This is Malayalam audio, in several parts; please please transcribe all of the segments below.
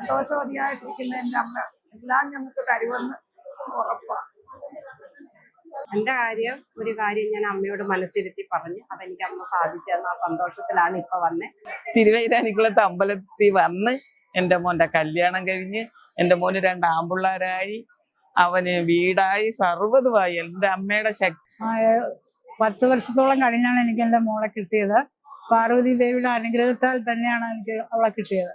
സന്തോഷവതിയായിട്ടിരിക്കുന്ന എന്റെ അമ്മ. എല്ലാം ഞങ്ങൾക്ക് തരുമെന്ന് ഉറപ്പാണ് എന്റെ കാര്യം ഒരു കാര്യം ഞാൻ അമ്മയോട് മനസ്സിരുത്തി പറഞ്ഞു. അതെനിക്ക് അമ്മ സാധിച്ചു തന്ന ആ സന്തോഷത്തിലാണ് ഇപ്പൊ വന്നെ. തിരുവൈരാണിക്കുളത്ത് അമ്പലത്തിൽ വന്ന് എന്റെ മോന്റെ കല്യാണം കഴിഞ്ഞ് എന്റെ മോന് രണ്ട് ആമ്പിള്ളാരായി. അവന് വീടായി. സർവതുമായി എന്റെ അമ്മയുടെ ശക്തി പത്ത് വർഷത്തോളം കഴിഞ്ഞാണ് എനിക്ക് എന്റെ മോളെ കിട്ടിയത്. പാർവതി ദേവിയുടെ അനുഗ്രഹത്താൽ തന്നെയാണ് എനിക്ക് അവളെ കിട്ടിയത്.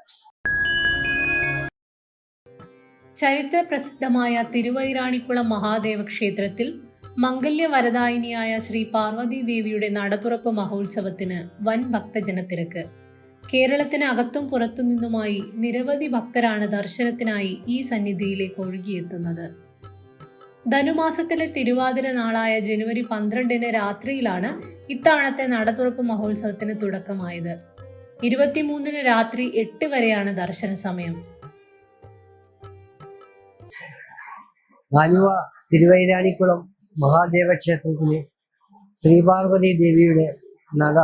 ചരിത്ര പ്രസിദ്ധമായ തിരുവൈരാണിക്കുളം മഹാദേവ ക്ഷേത്രത്തിൽ മംഗല്യവരദായിനിയായ ശ്രീ പാർവതി ദേവിയുടെ നടതുറപ്പ് മഹോത്സവത്തിന് വൻ ഭക്തജനത്തിരക്ക്. കേരളത്തിന് അകത്തും പുറത്തു നിന്നുമായി നിരവധി ഭക്തരാണ് ദർശനത്തിനായി ഈ സന്നിധിയിലേക്ക് ഒഴുകിയെത്തുന്നത്. ധനുമാസത്തിലെ തിരുവാതിര നാളായ ജനുവരി പന്ത്രണ്ടിന് രാത്രിയിലാണ് ഇത്തവണത്തെ നടതുറപ്പ് മഹോത്സവത്തിന് തുടക്കമായത്. ഇരുപത്തിമൂന്നിന് രാത്രി എട്ട് വരെയാണ് ദർശന സമയം ആലുവ തിരുവൈരാണിക്കുളം മഹാദേവ ക്ഷേത്രത്തിലെ ശ്രീപാർവതി ദേവിയുടെ നട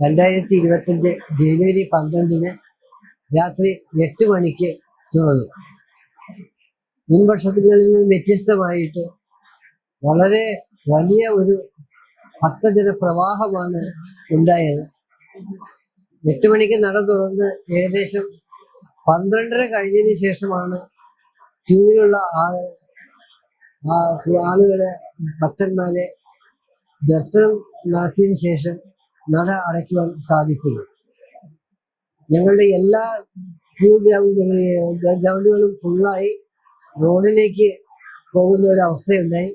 രണ്ടായിരത്തി ഇരുപത്തഞ്ച് ജനുവരി പന്ത്രണ്ടിന് രാത്രി എട്ട് മണിക്ക് തുറന്നു. മുൻ വർഷങ്ങളിൽ നിന്ന് വ്യത്യസ്തമായിട്ട് വളരെ വലിയ ഒരു ഭക്തജന പ്രവാഹമാണ് ഉണ്ടായത്. എട്ട് മണിക്ക് നട തുറന്ന് ഏകദേശം പന്ത്രണ്ടര കഴിഞ്ഞതിന് ശേഷമാണ് ക്യൂവിലുള്ള ആൾ ആളുകളെ ഭക്തന്മാരെ ദർശനം നടത്തിയതിനു ശേഷം നട അടയ്ക്കുവാൻ സാധിച്ചത്. ഞങ്ങളുടെ എല്ലാ ക്യൂ ഗ്രൗണ്ട് ഗ്രൗണ്ടുകളും ഫുള്ളായി റോഡിലേക്ക് പോകുന്ന ഒരു അവസ്ഥയുണ്ടായി.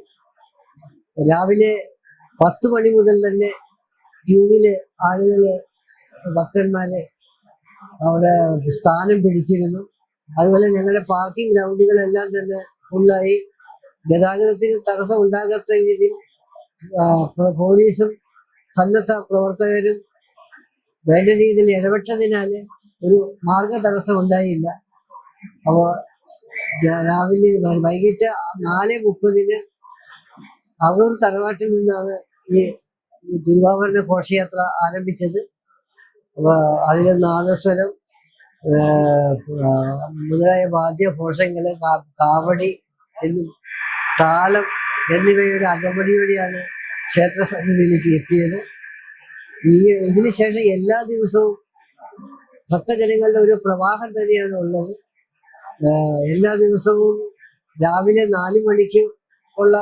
രാവിലെ പത്ത് മണി മുതൽ തന്നെ ക്യൂവിൽ ആളുകൾ ഭക്തന്മാരെ അവിടെ സ്ഥാനം പിടിച്ചിരുന്നു. അതുപോലെ ഞങ്ങളുടെ പാർക്കിംഗ് ഗ്രൗണ്ടുകളെല്ലാം തന്നെ ഫുള്ളായി ഗതാഗതത്തിന് തടസ്സം ഉണ്ടാകാത്ത രീതിയിൽ പോലീസും സന്നദ്ധ പ്രവർത്തകരും വേണ്ട രീതിയിൽ ഇടപെട്ടതിനാൽ ഒരു മാർഗ തടസ്സം ഉണ്ടായില്ല അപ്പോൾ രാവിലെ വൈകിട്ട് നാല് മുപ്പതിന് അകൂർ തറവാട്ടിൽ നിന്നാണ് ഈ തിരുവാഭരണ ഘോഷയാത്ര ആരംഭിച്ചത്. അപ്പോൾ അതിൽ നാദസ്വരം മുതലായ വാദ്യഘോഷങ്ങൾ കാവടി എന്നും താളം എന്നിവയുടെ അകമ്പടിയോടെയാണ് ക്ഷേത്ര സന്നിധിയിലേക്ക് എത്തിയത്. ഈ ഇതിനുശേഷം എല്ലാ ദിവസവും ഭക്തജനങ്ങളുടെ ഒരു പ്രവാഹം തന്നെയാണ് ഉള്ളത്. എല്ലാ ദിവസവും രാവിലെ നാല് മണിക്ക് ഉള്ള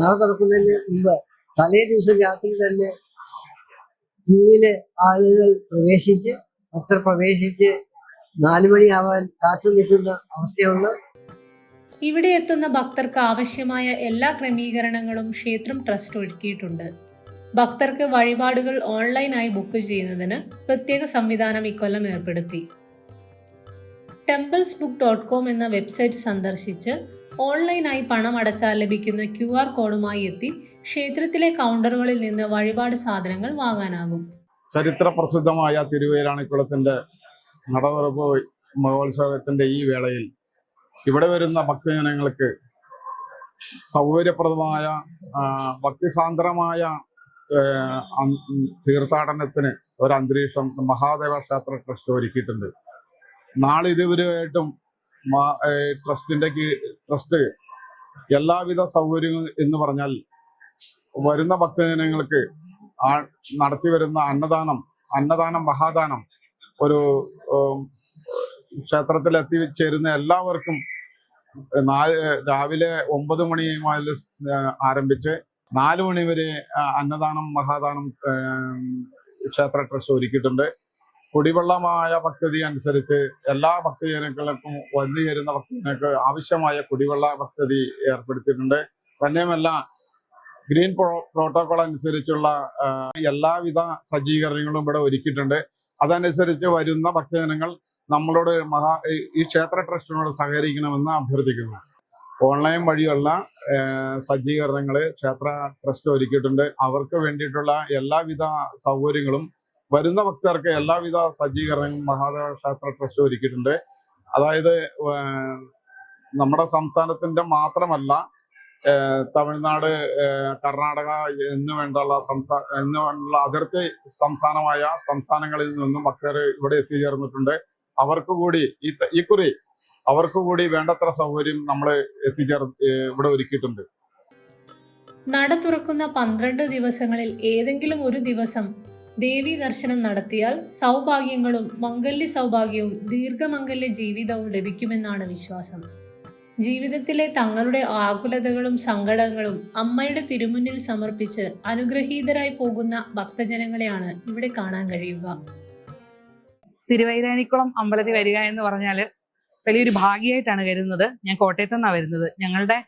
നട തുറക്കുന്നതിന് മുമ്പ് തലേ ദിവസം രാത്രി തന്നെ ക്യൂവിലെ ആളുകൾ പ്രവേശിച്ച് ഭക്തർ പ്രവേശിച്ച് നാലു മണിയാവാൻ കാത്തു നിൽക്കുന്ന അവസ്ഥയുള്ള ഇവിടെ എത്തുന്ന ഭക്തർക്ക് ആവശ്യമായ എല്ലാ ക്രമീകരണങ്ങളും ക്ഷേത്രം ട്രസ്റ്റ് ഒരുക്കിയിട്ടുണ്ട്. ഭക്തർക്ക് വഴിപാടുകൾ ഓൺലൈനായി ബുക്ക് ചെയ്യുന്നതിന് പ്രത്യേക സംവിധാനം ഇക്കൊല്ലം ഏർപ്പെടുത്തി. ടെമ്പിൾസ് ബുക്ക് ഡോട്ട് കോം എന്ന വെബ്സൈറ്റ് സന്ദർശിച്ച് ഓൺലൈനായി പണം അടച്ചാൽ ലഭിക്കുന്ന ക്യു ആർ കോഡുമായി എത്തി ക്ഷേത്രത്തിലെ കൗണ്ടറുകളിൽ നിന്ന് വഴിപാട് സാധനങ്ങൾ വാങ്ങാനാകും. ചരിത്ര പ്രസിദ്ധമായ തിരുവേരാണിക്കുളത്തിന്റെ നടതുറപ്പ് മഹോത്സവത്തിന്റെ ഈ വേളയിൽ ഇവിടെ വരുന്ന ഭക്തജനങ്ങൾക്ക് സൗകര്യപ്രദമായ ഭക്തിസാന്ദ്രമായ തീർത്ഥാടനത്തിന് ഒരു അന്തരീക്ഷം മഹാദേവ ക്ഷേത്ര ട്രസ്റ്റ് ഒരുക്കിയിട്ടുണ്ട്. നാളെ ഇതുവരെയായിട്ടും ട്രസ്റ്റിന്റെ ട്രസ്റ്റ് എല്ലാവിധ സൗകര്യങ്ങൾ എന്ന് പറഞ്ഞാൽ വരുന്ന ഭക്തജനങ്ങൾക്ക് നടത്തി വരുന്ന അന്നദാനം അന്നദാനം മഹാദാനം ഒരു ക്ഷേത്രത്തിൽ എത്തിച്ചേരുന്ന എല്ലാവർക്കും നാല് രാവിലെ ഒമ്പത് മണി മുതൽ ആരംഭിച്ച് നാല് മണി വരെ അന്നദാനം മഹാദാനം ക്ഷേത്ര ട്രസ്റ്റ് ഒരുക്കിയിട്ടുണ്ട്. കുടിവെള്ളമായ പദ്ധതി അനുസരിച്ച് എല്ലാ ഭക്തജനങ്ങൾക്കും വന്നു ചേരുന്ന ഭക്തജനങ്ങൾക്ക് ആവശ്യമായ കുടിവെള്ള പദ്ധതി ഏർപ്പെടുത്തിയിട്ടുണ്ട്. തന്നെയുമല്ല ഗ്രീൻ പ്രോ പ്രോട്ടോകോൾ അനുസരിച്ചുള്ള എല്ലാവിധ സജ്ജീകരണങ്ങളും ഇവിടെ ഒരുക്കിയിട്ടുണ്ട്. അതനുസരിച്ച് വരുന്ന ഭക്തജനങ്ങൾ നമ്മളോട് മഹാ ഈ- ക്ഷേത്ര ട്രസ്റ്റിനോട് സഹകരിക്കണമെന്ന് അഭ്യർത്ഥിക്കുന്നു. ഓൺലൈൻ വഴിയുള്ള സജ്ജീകരണങ്ങൾ ക്ഷേത്ര ട്രസ്റ്റ് ഒരുക്കിയിട്ടുണ്ട്. അവർക്ക് വേണ്ടിയിട്ടുള്ള എല്ലാവിധ സൗകര്യങ്ങളും വരുന്ന ഭക്തർക്ക് എല്ലാവിധ സജ്ജീകരണങ്ങളും മഹാദേവ ക്ഷേത്ര ട്രസ്റ്റ് ഒരുക്കിയിട്ടുണ്ട്. അതായത് നമ്മുടെ സംസ്ഥാനത്തിന്റെ മാത്രമല്ല തമിഴ്നാട് കർണാടക എന്ന് വേണ്ടുള്ള സംസ്ഥാന എന്ന് വേണ്ടുള്ള അതിർത്തി സംസ്ഥാനമായ സംസ്ഥാനങ്ങളിൽ നിന്നും ഭക്തർ ഇവിടെ എത്തിച്ചേർന്നിട്ടുണ്ട്. അവർക്ക് കൂടി ഈ ത- ഈ കുറി അവർക്ക് കൂടി വേണ്ടത്ര സൗകര്യം നമ്മൾ എത്തിച്ചേർ ഇവിടെ ഒരുക്കിയിട്ടുണ്ട്. നട തുറക്കുന്ന പന്ത്രണ്ട് ദിവസങ്ങളിൽ ഏതെങ്കിലും ഒരു ദിവസം ദേവി ദർശനം നടത്തിയാൽ സൗഭാഗ്യങ്ങളും മംഗല്യ സൗഭാഗ്യവും ദീർഘമംഗല്യ ജീവിതവും ലഭിക്കുമെന്നാണ് വിശ്വാസം. ജീവിതത്തിലെ തങ്ങളുടെ ആകുലതകളും സങ്കടങ്ങളും അമ്മയുടെ തിരുമുന്നിൽ സമർപ്പിച്ച് അനുഗ്രഹീതരായി പോകുന്ന ഭക്തജനങ്ങളെയാണ് ഇവിടെ കാണാൻ കഴിയുക. തിരുവൈരാനിക്കുളം അമ്പലത്തിൽ വരിക എന്ന് പറഞ്ഞാൽ വലിയൊരു ഭാഗ്യമായിട്ടാണ് കരുതുന്നത് ഞാൻ കോട്ടയത്ത് നിന്നാണ് വരുന്നത്. ഞങ്ങളുടെ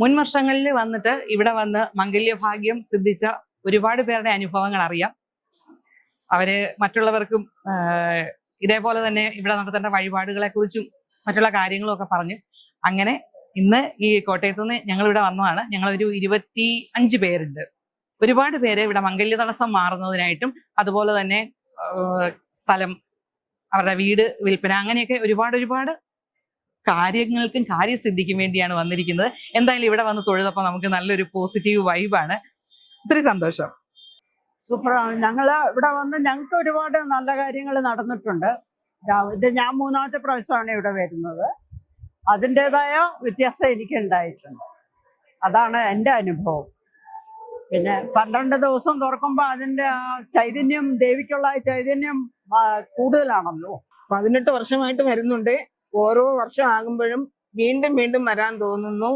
മുൻ വർഷങ്ങളിൽ വന്നിട്ട് ഇവിടെ വന്ന് മംഗല്യഭാഗ്യം സിദ്ധിച്ച ഒരുപാട് പേരുടെ അനുഭവങ്ങൾ അറിയാം. അവർ മറ്റുള്ളവർക്കും ഇതേപോലെ തന്നെ ഇവിടെ നടത്തേണ്ട വഴിപാടുകളെ കുറിച്ചും മറ്റുള്ള കാര്യങ്ങളും ഒക്കെ പറഞ്ഞു. അങ്ങനെ ഇന്ന് ഈ കോട്ടയത്തു നിന്ന് ഞങ്ങൾ ഇവിടെ വന്നതാണ്. ഞങ്ങൾ ഒരു ഇരുപത്തി അഞ്ച് പേരുണ്ട്. ഒരുപാട് പേര് ഇവിടെ മംഗല്യ തടസ്സം മാറുന്നതിനായിട്ടും അതുപോലെ തന്നെ സ്ഥലം അവരുടെ വീട് വിൽപ്പന അങ്ങനെയൊക്കെ ഒരുപാട് ഒരുപാട് കാര്യങ്ങൾക്കും കാര്യസിദ്ധിക്കും വേണ്ടിയാണ് വന്നിരിക്കുന്നത്. എന്തായാലും ഇവിടെ വന്ന് തൊഴുതപ്പോൾ നമുക്ക് നല്ലൊരു പോസിറ്റീവ് വൈബാണ്. ഒത്തിരി സന്തോഷം. സൂപ്പറാണ് ഞങ്ങൾ ഇവിടെ വന്ന് ഞങ്ങൾക്ക് ഒരുപാട് നല്ല കാര്യങ്ങൾ നടന്നിട്ടുണ്ട്. ഇത് ഞാൻ മൂന്നാമത്തെ പ്രാവശ്യമാണ് ഇവിടെ വരുന്നത്. അതിന്റെതായ വ്യത്യാസം എനിക്ക് ഉണ്ടായിട്ടുണ്ട് അതാണ് എന്റെ അനുഭവം. പിന്നെ പന്ത്രണ്ട് ദിവസം തുറക്കുമ്പോൾ അതിന്റെ ആ ചൈതന്യം ദേവിക്കുള്ള ചൈതന്യം കൂടുതലാണല്ലോ. പതിനെട്ട് വർഷമായിട്ട് വരുന്നുണ്ട്. ഓരോ വർഷം ആകുമ്പോഴും വീണ്ടും വീണ്ടും വരാൻ തോന്നുന്നു.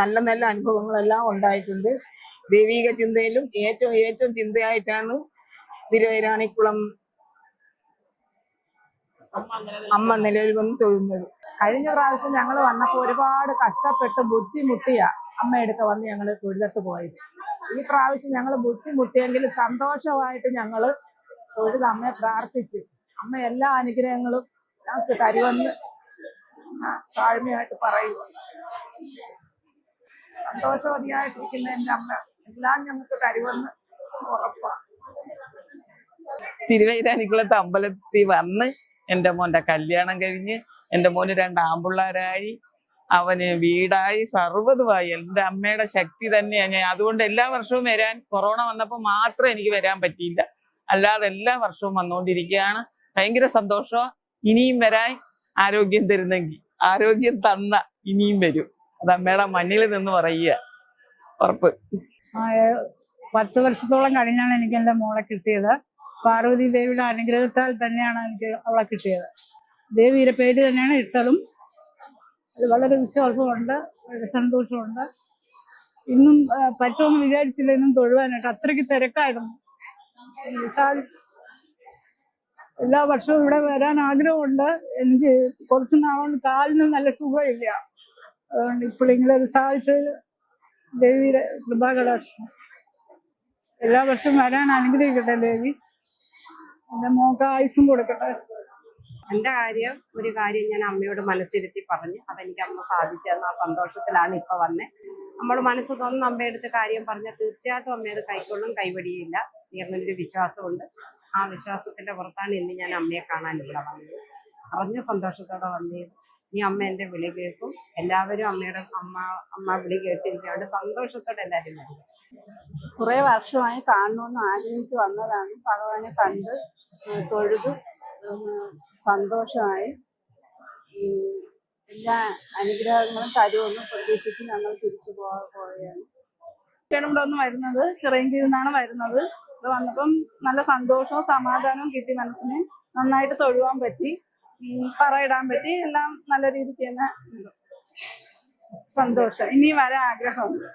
നല്ല നല്ല അനുഭവങ്ങളെല്ലാം ഉണ്ടായിട്ടുണ്ട്. ദൈവീക ചിന്തയിലും ഏറ്റവും ഏറ്റവും ചിന്തയായിട്ടാണ് തിരുവൈരാണിക്കുളം അമ്മ നിലവിൽ വന്ന് തൊഴുന്നത്. കഴിഞ്ഞ പ്രാവശ്യം ഞങ്ങൾ വന്നപ്പോൾ ഒരുപാട് കഷ്ടപ്പെട്ട് ബുദ്ധിമുട്ടിയ അമ്മയെടുക്ക വന്ന് ഞങ്ങൾ തൊഴുതത്ത് പോയത്. ഈ പ്രാവശ്യം ഞങ്ങൾ ബുദ്ധിമുട്ടിയെങ്കിൽ സന്തോഷമായിട്ട് ഞങ്ങൾ തൊഴുത് അമ്മയെ പ്രാർത്ഥിച്ച് അമ്മ എല്ലാ അനുഗ്രഹങ്ങളും ഞങ്ങൾക്ക് തരുമെന്ന് ഞാൻ താഴ്മയായിട്ട് പറയുക സന്തോഷവതിയായിട്ടിരിക്കുന്ന എന്റെ അമ്മ എല്ലാം ഞങ്ങൾക്ക് തരുമെന്ന് ഉറപ്പാണ്. തിരുവൈരാണിക്കുളത്ത് അമ്പലത്തിൽ വന്ന് എന്റെ മോന്റെ കല്യാണം കഴിഞ്ഞ് എന്റെ മോന് രണ്ട് ആമ്പിള്ളാരായി. അവന് വീടായി. സർവതുമായി. എന്റെ അമ്മയുടെ ശക്തി തന്നെയാണ് ഞാൻ. അതുകൊണ്ട് എല്ലാ വർഷവും വരാൻ കൊറോണ വന്നപ്പോൾ മാത്രം എനിക്ക് വരാൻ പറ്റിയില്ല. അല്ലാതെ എല്ലാ വർഷവും വന്നുകൊണ്ടിരിക്കുകയാണ് ഭയങ്കര സന്തോഷമാണ് ഇനിയും വരാൻ ആരോഗ്യം തരുന്നെങ്കിൽ. ആരോഗ്യം തന്ന ഇനിയും വരും. അത് അമ്മയുടെ മണ്ണിൽ നിന്ന് പറയുക. ഉറപ്പ്. പത്ത് വർഷത്തോളം കഴിഞ്ഞാണ് എനിക്ക് എന്റെ മോളെ കിട്ടിയത്. പാർവതി ദേവിയുടെ അനുഗ്രഹത്താൽ തന്നെയാണ് എനിക്ക് അവളെ കിട്ടിയത്. ദേവിയുടെ പേര് തന്നെയാണ് ഇട്ടതും. അത് വളരെ വിശ്വാസമുണ്ട് വളരെ സന്തോഷമുണ്ട്. ഇന്നും പറ്റുമെന്ന് വിചാരിച്ചില്ല ഇന്നും തൊഴുവാനായിട്ട്. അത്രയ്ക്ക് തിരക്കായിരുന്നു. സാധിച്ചു എല്ലാ വർഷവും ഇവിടെ വരാൻ ആഗ്രഹമുണ്ട്. എനിക്ക് കുറച്ച് നാളുകൊണ്ട് കാലിന് നല്ല സുഖമില്ല. അതുകൊണ്ട് ഇപ്പോഴെങ്കിലും അത് സാധിച്ചത് ദേവിയുടെ കൃപാകടാക്ഷം. എല്ലാ വർഷവും വരാൻ അനുഗ്രഹിക്കട്ടെ ദേവി. എന്റെ മോക്ക് ആയുസും കൊടുക്കട്ടെ. എന്റെ കാര്യം ഒരു കാര്യം ഞാൻ അമ്മയോട് മനസ്സിരുത്തി പറഞ്ഞു. അതെനിക്ക് അമ്മ സാധിച്ചു തന്ന ആ സന്തോഷത്തിലാണ് ഇപ്പൊ വന്നേ. നമ്മൾ മനസ്സ് തോന്നുന്ന അമ്മയെടുത്ത് കാര്യം പറഞ്ഞാൽ തീർച്ചയായിട്ടും അമ്മയത് കൈക്കൊള്ളും കൈവടിയില്ല എന്നൊരു വിശ്വാസമുണ്ട്. ആ വിശ്വാസത്തിന്റെ പുറത്താണ് ഇന്ന് ഞാൻ അമ്മയെ കാണാൻ ഇവിടെ വന്നത്. അറിഞ്ഞ സന്തോഷത്തോടെ വന്നത് ഈ അമ്മ എന്റെ വിളി കേൾക്കും. എല്ലാവരും അമ്മയുടെ അമ്മ അമ്മ വിളി കേട്ടിരിക്കുകയാണ് സന്തോഷത്തോടെ എല്ലാവരും വരും കുറെ വർഷമായി കാണണമെന്ന് ആഗ്രഹിച്ച് വന്നതാണ്. ഭഗവാനെ കണ്ട് തൊഴുതു. സന്തോഷമായി. എല്ലാ അനുഗ്രഹങ്ങളും തരുമെന്ന് പ്രതീക്ഷിച്ച് ഞങ്ങൾ തിരിച്ചു പോകാൻ പോവുകയാണ്. കുട്ടികളും ഇവിടെ ഒന്ന് വരുന്നത്. ചിറയൻകീഴിൽ നിന്നാണ് വരുന്നത്. ഇവിടെ വന്നപ്പം നല്ല സന്തോഷവും സമാധാനവും കിട്ടി മനസ്സിന്. നന്നായിട്ട് തൊഴുവാൻ പറ്റി. പറയിടാൻ പറ്റി. എല്ലാം നല്ല രീതിക്ക് തന്നെ സന്തോഷം. ഇനി വരാൻ ആഗ്രഹമുണ്ട്